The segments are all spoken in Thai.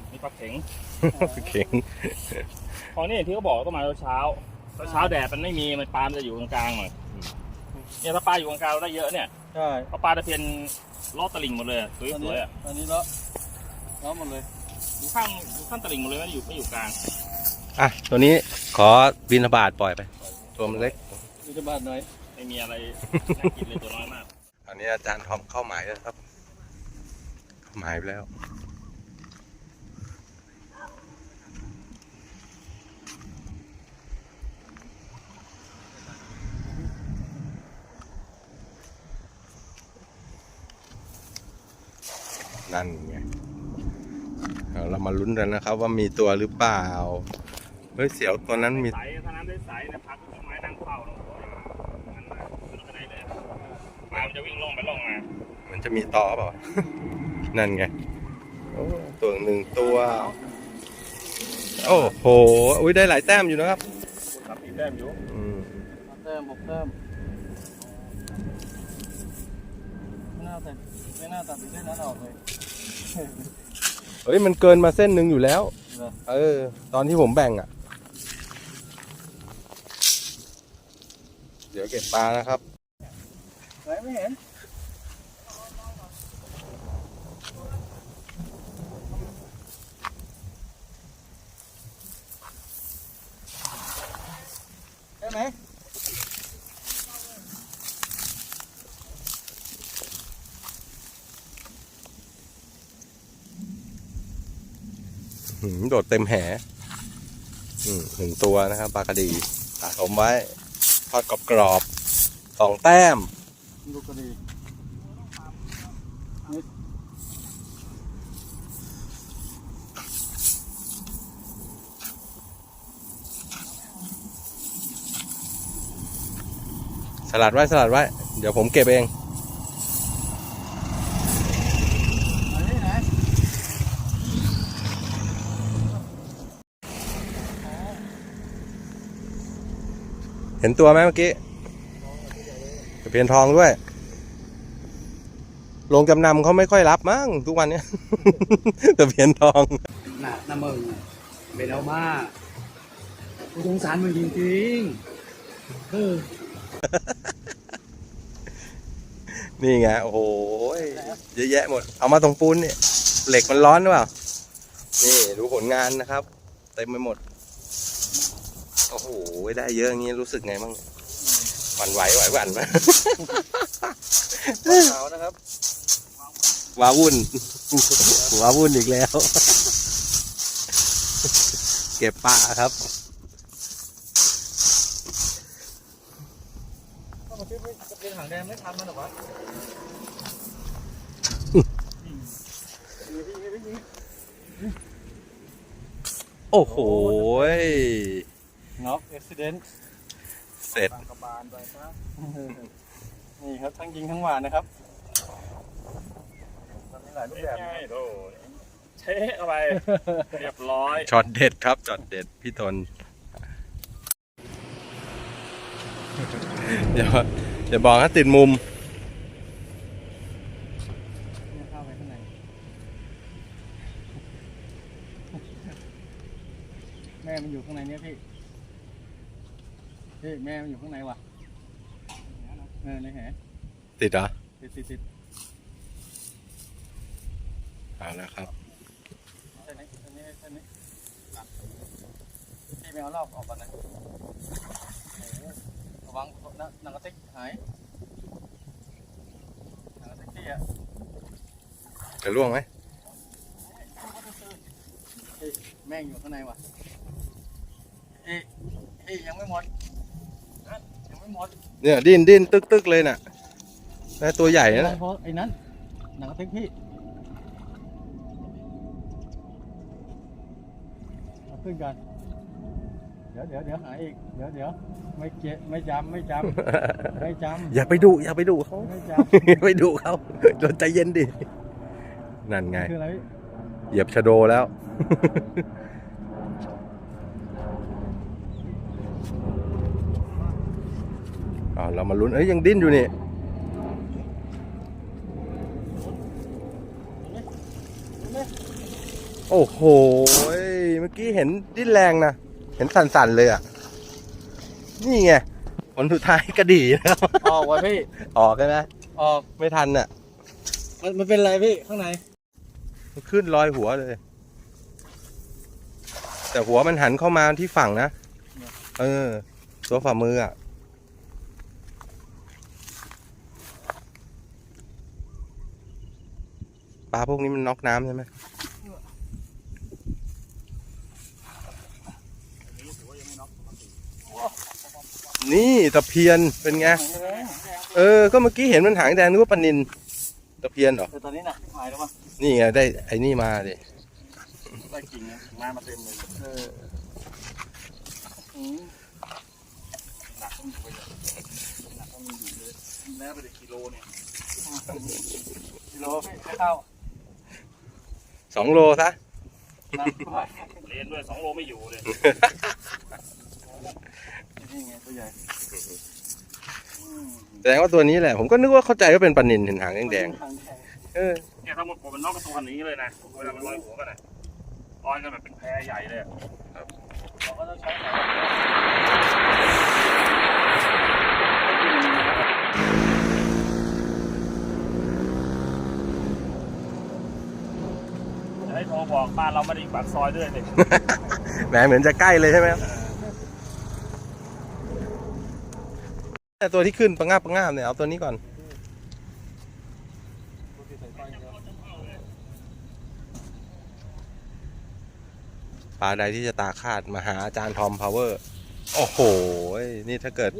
มีมีปลามีเข็งปลามีปลาเข็งเข็งพอนี่ที่เขาบอกว่าต้องมาเช้าเช้าเช้าแดดมันไม่มีมันปลามันจะอยู่กลางๆหน่อยเนี่ยถ้าปลาอยู่กลางๆเราได้เยอะเนี่ยใช่เพราะปลาตะเพียนลอดตลิ่งหมดเลยอะสอันนี้วยๆอะอันนี้แล้วแล้วหมดเลยอยู่ข้างอยู่ข้างตลิ่งหมดเลยไม่ได้อยู่ไม่อยู่กลางอะตัวนี้ขอบินทบาทปล่อยไป ตัวมันเล็กมีจะบาทหน่อยไม่มีอะไรน่ากินเลยตัวน้อยมากอันนี้อาจารย์ทอมเข้าหมายแล้วครับ เข้าหมายไปแล้ว นั่นไงเอาเรามาลุ้นกันนะครับ ว่ามีตัวหรือเปล่า เฮ้ยเสียวตัวนั้นมี ใสถ้าน้ำได้ใสเนี่ยพักต้นไม้นั่งเฝ้าแล้วมันมาไม่รู้ไปไหนเลยปลามันจะวิ่งล่องไปล่องมา มันจะมีต่อเปล่า นั่นไงโอ้ตัวหนึ่งตัว โอ้โห อุ้ยได้หลายแต้มอยู่นะครับสามสี่แต้มอยู่อืมห้าแต้มหกแต้มไม่น่าแต่ไม่น่าตัดสินเส้นนั้นออกเลย เฮ้ยมันเกินมาเส้นหนึ่งอยู่แล้ว เหรอ เออ ตอนที่ผมแบ่งอะ เดี๋ยวเก็บปลานะครับ ไหนไม่เห็นใช่ไหม โดดเต็มแหอืมหนึ่งตัวนะครับปลากระดีสะสมไว้ทอดกรอบๆสองแต้มดูกระดีสลัดไว้สลัดไว้ เดี๋ยวผมเก็บเอง อันนี้ไหน เห็นตัวไหมเมื่อกี้ตะเพียนทองด้วยโรงจำนำเขาไม่ค่อยรับมั้งทุกวันเนี้ยตะเพียนทองหนักนะมึงเป็นเอามากกูสงสารมึงจริงๆเออนี่ไงโอ้โหเยอะแยะหมด เอามาตรงปูนเนี่ยเหล็กมันร้อนหรือเปล่า นี่ดูผลงานนะครับ เต็มไปหมด โอ้โห ได้เยอะอย่างนี้รู้สึกไงบ้างหวั่นไหวไหวหวั่นไหมขาวนะครับว้าวุ่นว้าวุ่นอีกแล้ว เก็บปลาครับก็มาคิดไม่จะเป็นหางแดงไม่ทำมันหรอวะโอ้โห น็อกอุบิเหตุเสร็จบางกระบาลไปซะนี่ครับทั้งยิงทั้งหวานนะครับมันมีหลายรูปแบบง่ายๆโดเชะเข้าไป เรียบร้อย ช็อตเด็ดครับช็อตเด็ดพี่ทนอย่าอย่าบอกนะติดมุม เนี่ยเข้าไปข้างในแม่มันอยู่ข้างในเนี่ยพี่ พี่แม่มันอยู่ข้างในว่ะเออในแหติดเหรอติดติดติดเอาแล้วครับใช่ไหมใช่ไหมใช่ไหมพี่ไม่เอารอบออกก่อนนะโอ้โหระวังนะหนังกระติกหายหนังกระติกพี่อะจะล่วงไหมเอ้ยแม่งอยู่ข้างในว่ะเอ้ยเอ้ยยังไม่หมด เนี่ยดิ้นดิ้นตึกตึกเลยน่ะน่าตัวใหญ่นะน่ะเพราะไอ้นั้นหนังกระติกพี่เอาขึ้นกัน เดี๋ยวเดี๋ยวเดี๋ยวหาอีก เดี๋ยวเดี๋ยวไม่เจ็ไม่จำไม่จำไม่จำอย่าไปดุอย่าไปดุเขาไม่จไปดุเขาเราใจเย็นดิ นั่นไงำคืออะไรพี่ เหยียบชะโดแล้ว อ๋อเรามาลุ้นเอ้ยยังดิ้นอยู่นี่โอ้โห เมื่อกี้เห็นดิ้นแรงนะ เห็นสั่นๆเลยอะ นี่ไงผลสุดท้ายกระดี่นะครับออกวะพี่ ออกใช่ไหมออกไม่ทันอะ มันมันเป็นอะไรพี่ข้างใน มันขึ้นลอยหัวเลย แต่หัวมันหันเข้ามาที่ฝั่งนะ เออ ตัวฝ่ามืออะ ปลาพวกนี้มันน็อกน้ำใช่ไหมนี่ตะเพียนเป็นไง เออ ก็เมื่อกี้เห็นมันหางแดงนึกว่าปลานินตะเพียนเหรอตอนนี้หนักหายแล้วมั้งนี่ไงได้ไอ้นี่มาดิได้กิ่งมามาเต็มเลยเออหนักต้องอยู่ไปเลยหนักต้องอยู่เลยแล้วไปกิโลเนี่ยกิโลไม่เข้า สองโลซะหนักด้วยเลนด้วยสองโลไม่อยู่เลยนี่ไงตัวใหญ่แสดงว่าตัวนี้แหละ ผมก็นึกว่าเข้าใจว่าเป็นปลานินเห็นหางแดงหางแดงๆเออเนี่ยถ้าหมดผมมันนอกกระตัวนี้เลยนะเวลามันลอยหัวกันนะลอยกันแบบเป็นแพใหญ่เลยอะเราก็ต้องใช้ จะให้โทรบอกบ้านเราไม่ได้อยู่ปากซอยด้วยเลยแหมเหมือนจะใกล้เลยใช่ไหมแต่ตัวที่ขึ้นปังงาบปังงาบเนี่ยเอาตัวนี้ก่อน ปลาใดที่จะตาคาดมาหาอาจารย์ทอมพาวเวอร์ โอ้โห นี่ถ้าเกิด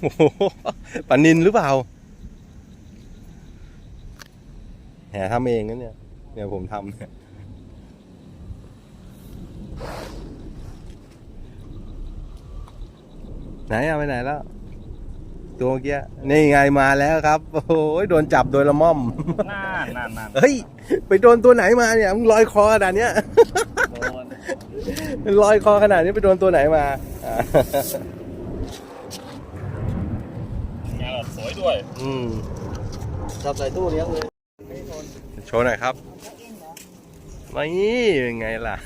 โอ้โหปลานินหรือเปล่าแหมทำเองนะเนี่ย เนี่ยผมทำเนี่ย ไหนเอาไปไหนแล้ว ตัวเมื่อกี้นี่ไงมาแล้วครับ โอ้โหโดนจับโดยละม่อมน่านน่านน่านเฮ้ย ไปโดนตัวไหนมาเนี่ยมึงลอยคอขนาดเนี้ยโดนลอยคอขนาดนี้ไปโดนตัวไหนมาอ่างานสวยด้วย อืมจับใส่ตู้เลี้ยงเลยโชว์หน่อยครับนี่เป็นไงล่ะ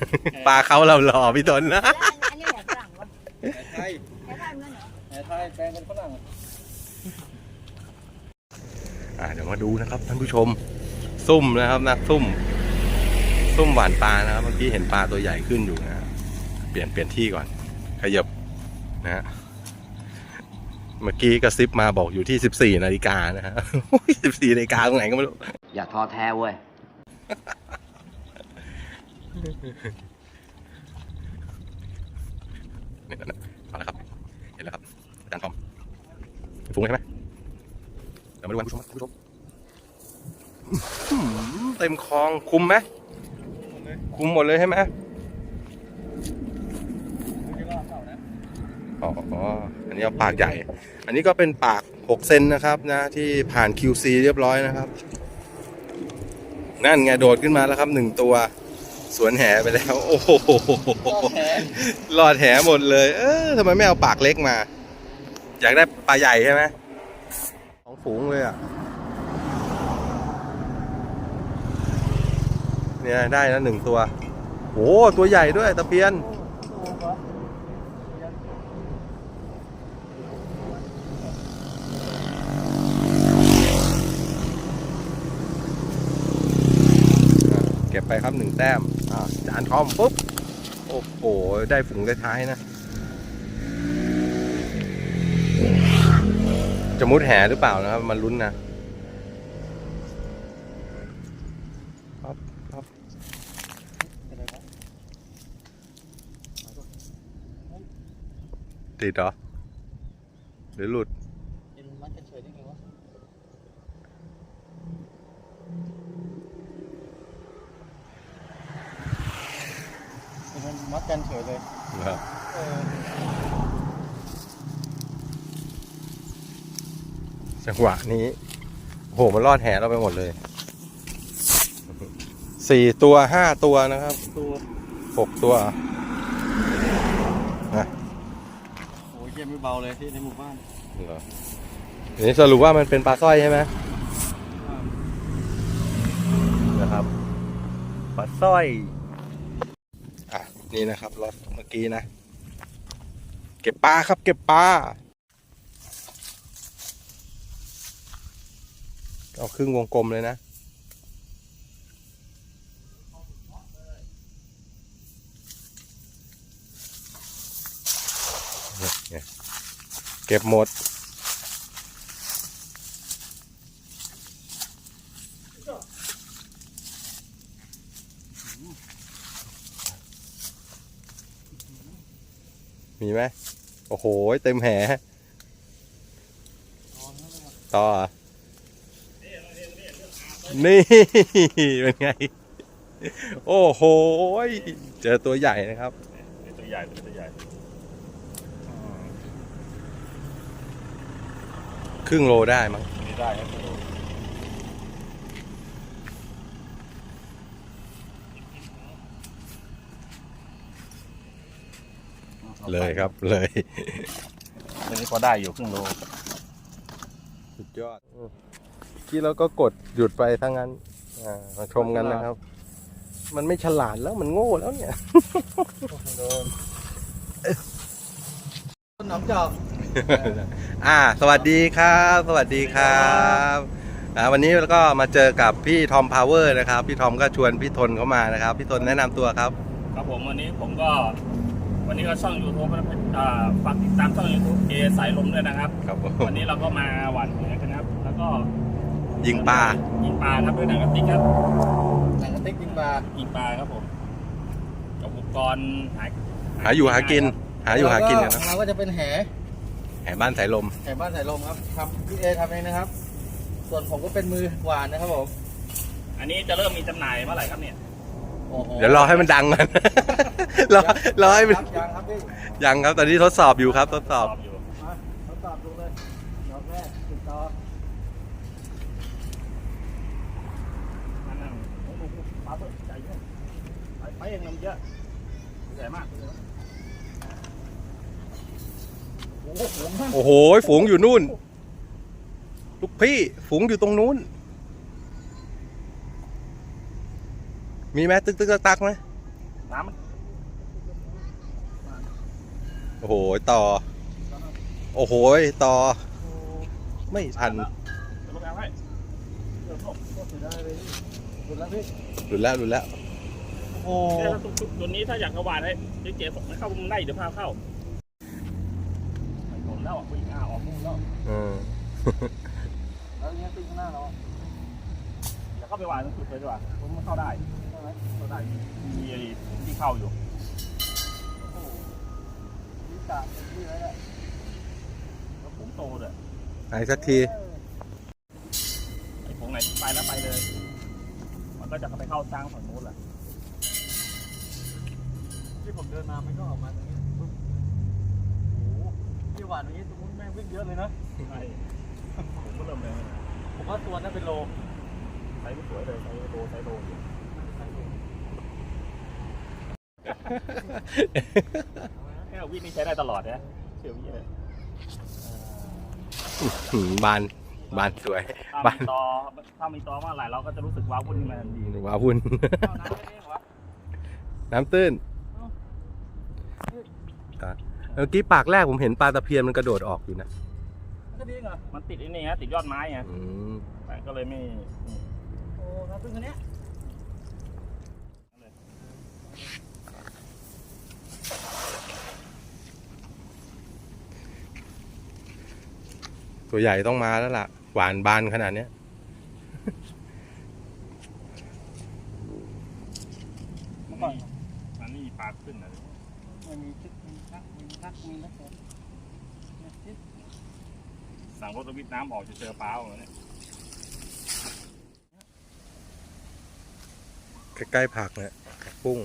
ปลาเขาเราหล่อพี่ตนนะ อันนี้แบบฝรั่งวะไทยใช้ ได้เหมือนกันเหรอแหไทยแปลงเป็นฝรั่งอ่าเดี๋ยวมาดูนะครับท่านผู้ชม ซุ่มนะครับนะซุ่ม ซุ่มหวานปลานะครับ เมื่อกี้เห็นปลาตัวใหญ่ขึ้นอยู่นะเปลี่ยนเปลี่ยนที่ก่อน ขยับนะฮะเมื่อกี้กระซิบมาบอกอยู่ที่ 14 นาฬิกานะฮะ14 นาฬิกาตรงไหนก็ไม่รู้ อย่าท้อแท้เว้ยนี่นั่นน่ะ ฟุ้งใช่ไหมเดี๋ยวมาดูกันผู้ชมครับผู้ชมอื้อหือเต็มคลองคุมไหมคุมหมดเลยใช่ไหมไม่ใช่ว่าเก่านะอ๋อ อันนี้เอาปากใหญ่ อันนี้ก็เป็นปาก 6 เซนนะครับนะที่ผ่าน QC เรียบร้อยนะครับ นั่นไงโดดขึ้นมาแล้วครับหนึ่งตัว สวนแหไปแล้ว โอ้โหแหรอดแหหมดเลย เออทำไมไม่เอาปากเล็กมา อยากได้ปลาใหญ่ใช่ไหมของฝูงเลยอะ เนี่ยได้แล้วหนึ่งตัวโอ้ตัวใหญ่ด้วยตะเพียน เก็บไปครับหนึ่งแต้ม อ่าจานทอมปุ๊บ โอ้โห ได้ฝูงท้ายๆนะ จะมุดแหหรือเปล่านะครับ มันลุ้นนะปั๊บปั๊บติดเหรอ หรือหลุดกินมัดกันเฉยได้ไงวะมันมัดกันเฉยเลยครับ เออ จังหวะนี้โอ้โหมันรอดแหเราไปหมดเลยสี่ตัวห้าตัวนะครับตัวหกตัวโอ้ยเยี่ยมไม่เบาเลยที่ในหมู่บ้านเหรอทีนี้สรุปว่ามันเป็นปลาสร้อยใช่ไหมนะครับปลาสร้อยนี่นะครับรถเมื่อกี้นะ เก็บปลาครับ เก็บปลา เอาครึ่งวงกลมเลยนะ เก็บหมด มีไหม โอ้โห เต็มแหต่อเหรอ นี่ เป็นไง โอ้โห เจอตัวใหญ่นะครับ เป็นตัวใหญ่เป็นตัวใหญ่ ครึ่งโลได้มั้งนี่ได้ครับเลยครับเลยตัวนี้พอได้อยู่ครึ่งโล สุดยอด ที่เราก็กดหยุดไปทั้งนั้นอ่ามาชมกันนะครับ มันไม่ฉลาดแล้วมันโง่แล้วเนี่ยต้นหนองจอกอ่า สวัสดีครับ สวัสดีครับอ่าวันนี้เราก็มาเจอกับพี่ทอมพาวเวอร์นะครับ พี่ทอมก็ชวนพี่ทนเข้ามานะครับ พี่ทนแนะนำตัวครับ ครับผมวันนี้ผมก็ วันนี้ก็ช่อง YouTube นะอ่าฝากติดตามช่อง YouTube เอสายลมด้วยนะครับ ครับผมวันนี้เราก็มาหวานแหกันครับ แล้วก็ ยิงปลายิงปลาครับด้วยหนังกระติกครับหนังกระติกยิงปลายิงปลาครับผมกับอุปกรณ์หาหาอยู่หากิน หาอยู่หากินกันขนะองเราก็จะเป็นแหแห่บ้านสายลมแหบ้านสายลมครับทำพี่เอทำเองนะครับ ส่วนผมก็เป็นมือหวานนะครับผมอันนี้จะเริ่มมีจำหน่ายเมื่อไหร่ครับเนี่ยโอ้โหเดี๋ยวรอให้มันดังก่อนรอรอให้มันครับยังครับพี่ยังครับตอนนี้ทดสอบอยู่ครับ ทดสอบ อยู่ มาทดสอบดูเลยดอกแรกติดต่อ นั่นนั่นโอ้โหปลาเปิดใจเยอะไปไปเองน้ำเยอะให ญ่มากเลยโอ้โหหวงมากโอ้โห ฝูงอยู่นู่น ลูกพี่ ฝูงอยู่ตรงนู้น มีไหมตึกตึกตักตักไหมน้ำมันโอ้โห ต่อ โอ้โห ต่อ ไม่ทันเดี๋ยวลงไปเอาให้เดี๋ยวลงสุดได้เลยสุดแล้วพี่ หลุดแล้วหลุดแล้ว โอ้โหเนี่ยถ้าตัวตัวนี้ถ้าอยากกระวานให้เจ๊เจ๊ผมไม่เข้ามุมได้เดี๋ยวพาเข้าไม่ทนแล้วอะวิ่งหน้าออกมุมแล้วอืมแล้วเนี้ยตึ้งข้างหน้าเราอะเดี๋ยวเข้าไปวานตรงจุดเลยดีกว่าผมมันเข้าได้ใช่ไหมเข้าได้มีไอ้ที่เข้าอยู่โอ้โหนี่กะเป็นที่ไว้แหละแล้วผมโตเลยไหนสักทีไอ้ผงไหนที่ไปแล้วไปเลย มันก็จะไปเข้าสร้างฝั่งนู้นแหละ ที่ผมเดินมา มันก็ออกมาตรงนี้ปึ๊บโอ้โหที่หวานตรงนี้ตรงนู้นแม่งวิ่งเยอะเลยนะ ใช่ผมก็เริ่มเลยผมว่าตัวนั้นเป็นโลใช้ไม่สวยเลยใช้โตใช้โตอยู่แค่วิ่งนี่ใช้ได้ตลอดนะเชื่อวิ่งเลยหืมบานบานสวยถ้าบ้านมีตอถ้ามีตอเมื่อไหร่เราก็จะรู้สึกว้าวุ่นขึ้นมาทันทีเลยว้าวุ่นเอาน้ำไปเองวะน้ำตื้นอะ เมื่อกี้ปากแรกผมเห็นปลาตะเพียนมันกระโดดออกอยู่นะก็ดีเหรอมันติดไอ้นี่ฮะติดยอดไม้ไงอืมมันก็เลยไม่โอ้น้ำพึ่งคนเนี้ยตัวใหญ่ต้องมาแล้วล่ะ หวานบานขนาดเนี้ย มันนี่มันนี่ปลาขึ้นนะ มันมีชึกมีนักมีนักมีนักเนี่ยชิด สั่งรถวิทย์น้ำออกจะเจอปลาเหรอเนี่ยใกล้ๆผักเนี่ยผักปุ้ง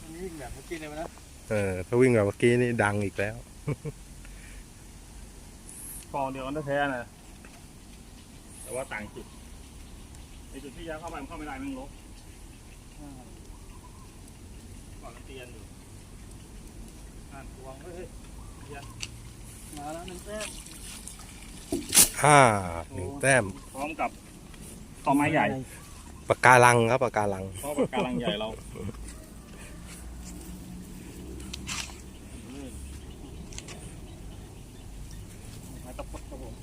มันวิ่งแบบเมื่อกี้เลยนะเออถ้าวิ่งแบบเมื่อกี้นี่ดังอีกแล้วฟองเดียวกันแท้ๆนะแต่ว่าต่างจุดไอจุดที่ยาเข้าไปมันเข้าไม่ได้มันลบก่อนมันเตียนอยู่ อ่านทวงเฮ้ยมาแล้วหนึ่งแต้มห้าหนึ่งแต้มพร้อมกับต่อไม้ใหญ่ปากการังครับปากการังเพราะปากการังใหญ่เราไม้ตะพุดครับผม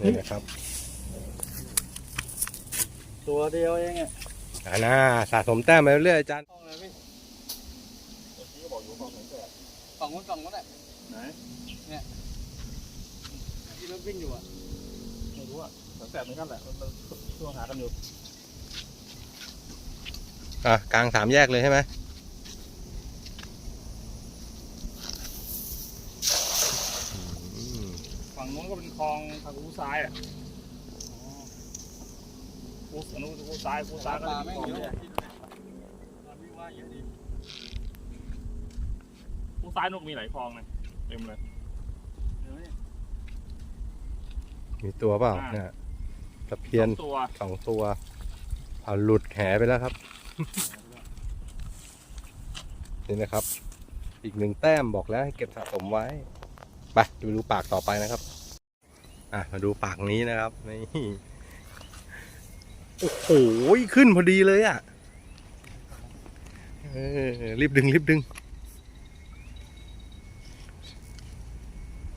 นี่นะครับ ตัวเดียวเองอะอ่าน่าสะสมแต้มไปเรื่อยๆอาจารย์ กล้องเลยพี่ นี่ก็บอกอยู่กองแสนแสบ ก ล่องนู้นกล่องนู้นแหละไหนที่รถวิ่งอยู่อะไม่รู้อะแสนแสบเหมือนกันแหละมันมันช่วงหากันอยู่อะกลางสามแยกเลยใช่ไหมอืมฝั่งนู้นก็เป็นคลองทางคูซ้ายอะคูอันนู้นคูซ้ายคูซ้ายก็ปลาเป็นไม่คลองเยเนี่อะย ปลาวิ่งว่าเยอะดี คูซ้ายนู้นมีหลายคลองเลยเต็มเลยเดี๋ยวนี่มีตัวเปล่าอ่า เนี่ยตะเพียนสองตัวสองตัวเอาหลุดแหไปแล้วครับ นี่นะครับ อีกหนึ่งแต้มบอกแล้วให้เก็บสะสมไว้ไปดูดูปากต่อไปนะครับ อะมาดูปากนี้นะครับนี่โอ้โหขึ้นพอดีเลยอะเออรีบดึงรีบดึง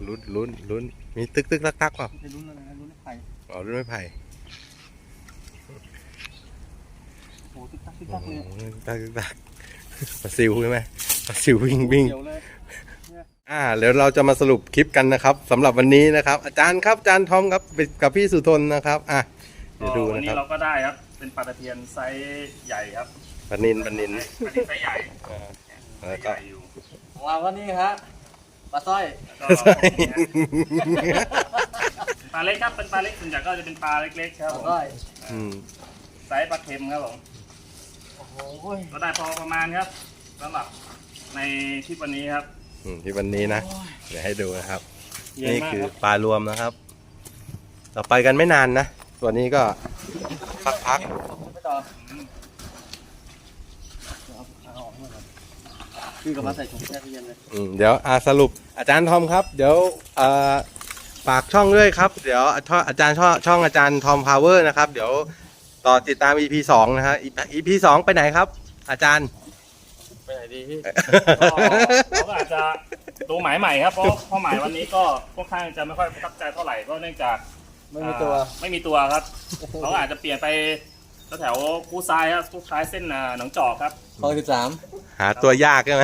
ลุ้นลุ้นลุ้นมีตึกตึกตักตักเปล่าจะลุ้นอะไรนะลุ้นไข่อ๋อลุ้นไม่ไผ่โอ้โหติ๊กตักติ๊กโอ้ตักโหเลยตักตึกตักปลาซิวใช่ไหมปลาซิววิ่งวิ่งเดี๋ยวเลยอ่าเดี๋ยวเราจะมาสรุปคลิปกันนะครับสำหรับวันนี้นะครับ อาจารย์ครับอาจารย์ทอมครับกับพี่สุทนนะครับอะเดี๋ยวดูวันะนี้ครับเราก็ได้ครับ เป็นปลาตะเพียนไซส์ใหญ่ครับปนินปนินปลาตะเพียนไซส์ใหญ่อ่าไซแล้วส์ก็ใหญ่อยู่ของเราก็นี่ฮะ ปลาสร้อยแล้วก็ปลาเล็กครับเป็นปลาเล็กส่วนใหญ่ก็จะเป็นปลาเล็กๆครับปลาผมสร้อยอืมไซส์ปลาเค็มครับผมโอ้โหก็ได้พอประมาณครับสำหรับในทริปวันนี้ครับ อืมที่วันนี้นะ เดี๋ยวให้ดูนะครับ เย็นนี่มากคือครับ ปลารวมนะครับ เราไปกันไม่นานนะตัวนี้ก็พักพักไม่ต่อเอาเอาออกมาก่อน คือกับมาใส่ถุงแช่ตู้เย็นเลยๆอืมเดี๋ยวอ่าสรุปอาจารย์ทอมครับ เดี๋ยวอ่าฝากช่องด้วยครับ เดี๋ยวช่องอาจารย์ช่องช่องอาจารย์ทอมพาวเวอร์นะครับ เดี๋ยวต่อติดตาม EP สองนะฮะ EP สองไปไหนครับ อาจารย์ ไปไหนดีพี่ ก็เราก็อาจจะดูหมายใหม่ครับ เพราะเพราะหมายวันนี้ก็ค่อนข้างจะไม่ค่อยประทับใจเท่าไหร่เพราะเนื่องจากไม่มีตัว อ่าไม่มีตัวครับเขาอาจจะเปลี่ยนไปแถวๆคูซ้ายครับคูซ้ายเส้นอ่าหนองจอกครับ คลองสิบสาม หาตัวยากใช่ไหม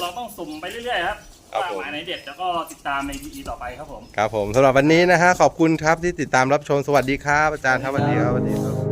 เราต้องสุ่มไปเรื่อยๆครับครับว่าผม หมายไหนเด็ดแล้วก็ติดตามใน PE ต่อไปครับผม ครับผมสำหรับวันนี้นะฮะขอบคุณครับที่ติดตามรับชมสวัสดีครับอาจารย์ครับสวัสดีครับสวัสดีครับ